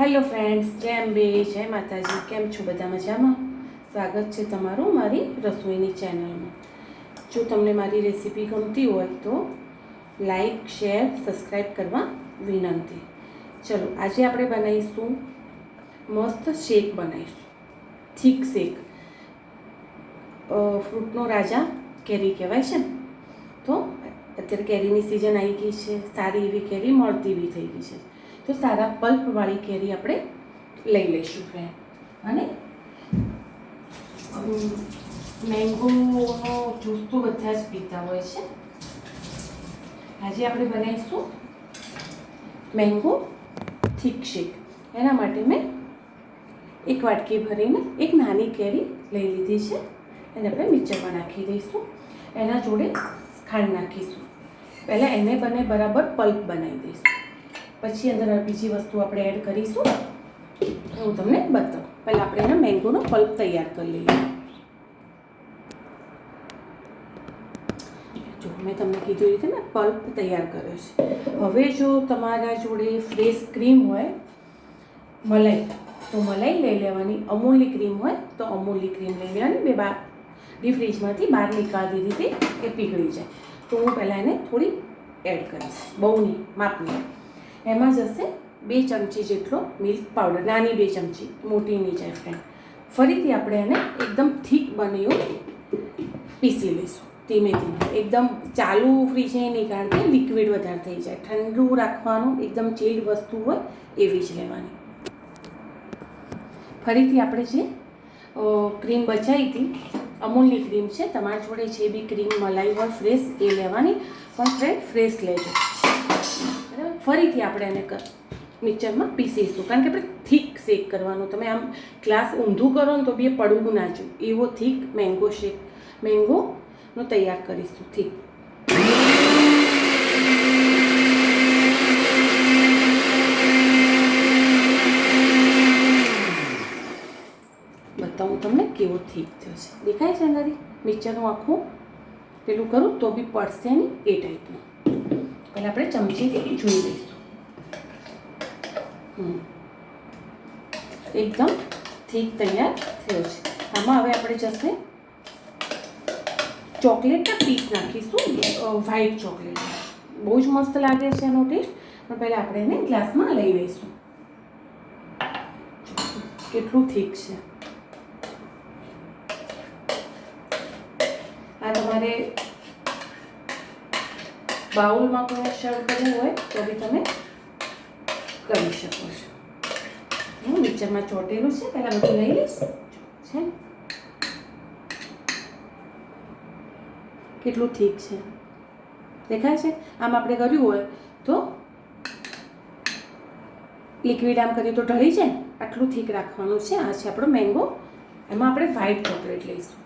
Hello friends જય અંબે જય માતાજી, કેમ છો બધા મજામાં? સ્વાગત છે તમારું મારી રસોઈની ચેનલમાં જો તમને મારી રેસીપી ગમતી હોય તો લાઈક શેર સબસ્ક્રાઈબ કરવા વિનંતી. ચલો, આજે આપણે બનાવીશું મસ્ત શેક બનાવીશું. Thick shake. ફ્રૂટનો રાજા કેરી કહેવાય છે ને? તો અત્યારે કેરીની સિઝન આવી ગઈ છે, સારી એવી કેરી મળતી બી થઈ ગઈ છે. તો સારા પલ્પવાળી કેરી આપણે લઈ લઈશું ફ્રેન્ડ. અને મેંગોનો જ્યુસ તો બધા જ પીતા હોય છે. આજે આપણે બનાવીશું મેંગો થીક શેક એના માટે મેં એક વાટકી ભરીને એક નાની કેરી લઈ લીધી છે. એને આપણે મિક્સરમાં નાખી દઈશું. એના જોડે ખાંડ નાખીશું. પહેલાં એને બને બરાબર પલ્પ બનાવી દઈશું. પછી અંદર બીજી વસ્તુ આપણે એડ કરીશું. હું તમને બતાવું. પહેલાં આપણે એના મેંગોનો પલ્પ તૈયાર કરી લઈએ. જો, મેં તમને કીધું રીતે મેં પલ્પ તૈયાર કર્યો છે. હવે જો તમારા જોડે ફ્રેશ ક્રીમ હોય, મલાઈ, તો મલાઈ લઈ લેવાની. અમૂલની ક્રીમ હોય, તો અમૂલની ક્રીમ લઈ લેવાની. બે બાર ડી ફ્રીજમાંથી બહાર નીકાળી હતી એ પીગળી જાય. તો હું પહેલાં એને થોડી એડ કરીશ. બહુ નહીં માપની. એમાં જશે બે ચમચી જેટલો મિલ્ક પાવડર, નાની બે ચમચી મોટી નહીં જાય ફ્રેન્ડ ફરીથી આપણે એને એકદમ થીક બને એવું પીસી લઈશું, ધીમે ધીમે. એકદમ ચાલુ ફ્રીજે નહીં, કારણ કે લિક્વિડ વધારે થઈ જાય. ઠંડુ રાખવાનું એકદમ ચીડ વસ્તુ હોય એવી જ લેવાની. ફરીથી આપણે જે ક્રીમ બચાવી હતી અમૂલની ક્રીમ છે. તમારા જોડે જે બી ક્રીમ મલાઈ હોય, ફ્રેશ એ લેવાની. પણ ફ્રેન્ડ, ફ્રેશ લેજો. બરાબર? ફરીથી આપણે એને મિક્સરમાં પીસીશું. કારણ કે આપણે થીક શેક કરવાનો. તમે આમ ગ્લાસ ઊંધું કરો ને તો બી એ પડવું ના જોઈએ. એવો થીક મેંગો શેક મેંગોનો તૈયાર કરીશું. થીક બતાવું તમને કેવો થીક થયો છે? દેખાય છે અંદરથી મિક્સરનું આખું પેલું કરું તો બી પડશે નહીં એ ટાઈપનું. પહેલાં આપણે ચમચીથી જોઈ લઈશું. એકદમ થીક તૈયાર થયો છે. આમાં હવે આપણે જશે ચોકલેટના પીસ નાખીશું વ્હાઈટ ચોકલેટ બહુ જ મસ્ત લાગે છે એનો ટેસ્ટ પણ પહેલાં આપણે એને ગ્લાસમાં લઈ લઈશું. કેટલું થીક છે. તમારે બાઉલમાં કોઈ સર્વ કરવું હોય, તો બી તમે કરી શકો છો. હું મિક્સરમાં ચોટેલું છે, પહેલાં બધું લઈ લઈશ. છે? કેટલું ઠીક છે? દેખાય છે? આમ આપણે કર્યું હોય, તો લિક્વિડ આમ કરીએ તો ઢળી જાય. આટલું ઠીક રાખવાનું છે. આ છે આપણો મેંગો એમાં આપણે વ્હાઈટ ચોકલેટ લઈશું.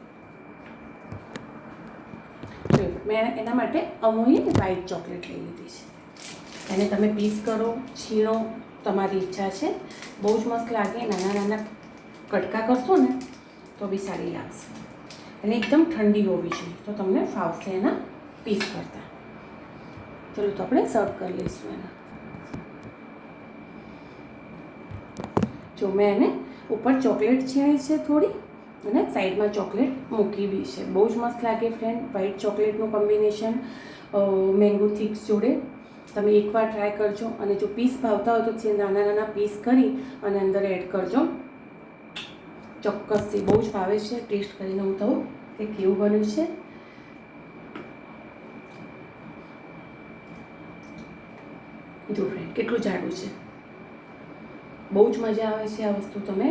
જો, મેં એના માટે અમૂલની વ્હાઈટ ચોકલેટ લઈ લીધી છે. એને તમે પીસ કરો છીણો તમારી ઈચ્છા છે. બહુ જ મસ્ત લાગે નાના નાના કટકા કરશો ને તો બી સારી લાગશે. અને એકદમ ઠંડી હોવી જોઈએ તો તમને ફાવશે એના પીસ કરતા. ચલો તો આપણે સર્વ કરી લઈશું એના. જો મેં એને ઉપર ચોકલેટ છીણી છે થોડી અને સાઈડમાં ચોકલેટ મૂકી બી છે. બહુ જ મસ્ત લાગે ફ્રેન્ડ વ્હાઈટ ચોકલેટનું કોમ્બિનેશન મેંગો થીક્સ જોડે તમે એકવાર ટ્રાય કરજો. અને જો પીસ ભાવતા હોય તો નાના નાના પીસ કરી અને અંદર એડ કરજો. ચોક્કસથી બહુ જ ભાવે છે. ટેસ્ટ કરીને હું કહું કે કેવું બન્યું છે. જો ફ્રેન્ડ કેટલું જાડું છે. બહુ જ મજા આવે છે આ વસ્તુ તમે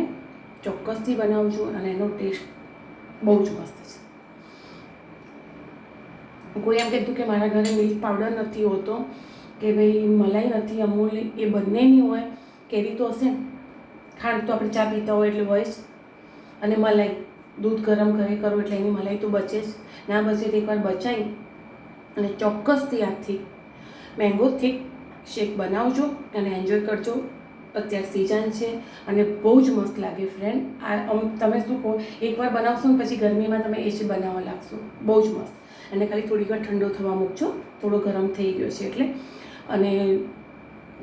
ચોક્કસથી બનાવજો અને એનો ટેસ્ટ બહુ જ મસ્ત છે. કોઈ એમ કીધું કે મારા ઘરે મિલ્ક પાવડર નથી હોતો, કે ભાઈ મલાઈ નથી, અમૂલ એ બંનેની હોય, કેરી તો હશે. ખાંડ તો આપણે ચા પીતા હોય એટલે હોય જ. અને મલાઈ, દૂધ ગરમ કરે કરો એટલે એની મલાઈ તો બચે જ. ના બચે તો એકવાર બચાવી અને ચોક્કસથી આજથી મેંગો થીક શેક બનાવજો અને એન્જોય કરજો. અત્યારે સિઝન છે અને બહુ જ મસ્ત લાગે ફ્રેન્ડ આ તમે શું કહો, એકવાર બનાવશો ને પછી ગરમીમાં તમે એ જ બનાવવા લાગશો. બહુ જ મસ્ત. અને ખાલી થોડીક વાર ઠંડો થવા મૂકજો. થોડો ગરમ થઈ ગયો છે એટલે. અને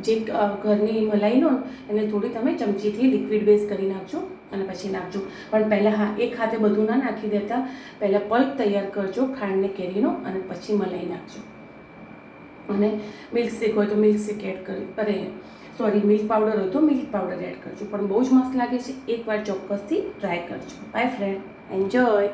જે ઘરની મલાઈ લો એને થોડી તમે ચમચીથી લિક્વિડ બેઝ કરી નાખજો અને પછી નાખજો. પણ પહેલાં હા, એક હાથે બધું ના નાખી દેતા. પહેલાં પલ્પ તૈયાર કરજો, ખાંડને કેરીનો અને પછી મલાઈ નાખજો. અને મિલ્ક શેક હોય તો મિલ્ક શેક એડ કરી, અરે સોરી, મિલ્ક પાવડર હોય તો મિલ્ક પાવડર એડ કરજો. પણ બહુ જ મસ્ત લાગે છે. એકવાર ચોક્કસથી ટ્રાય કરજો. Bye friend. એન્જોય.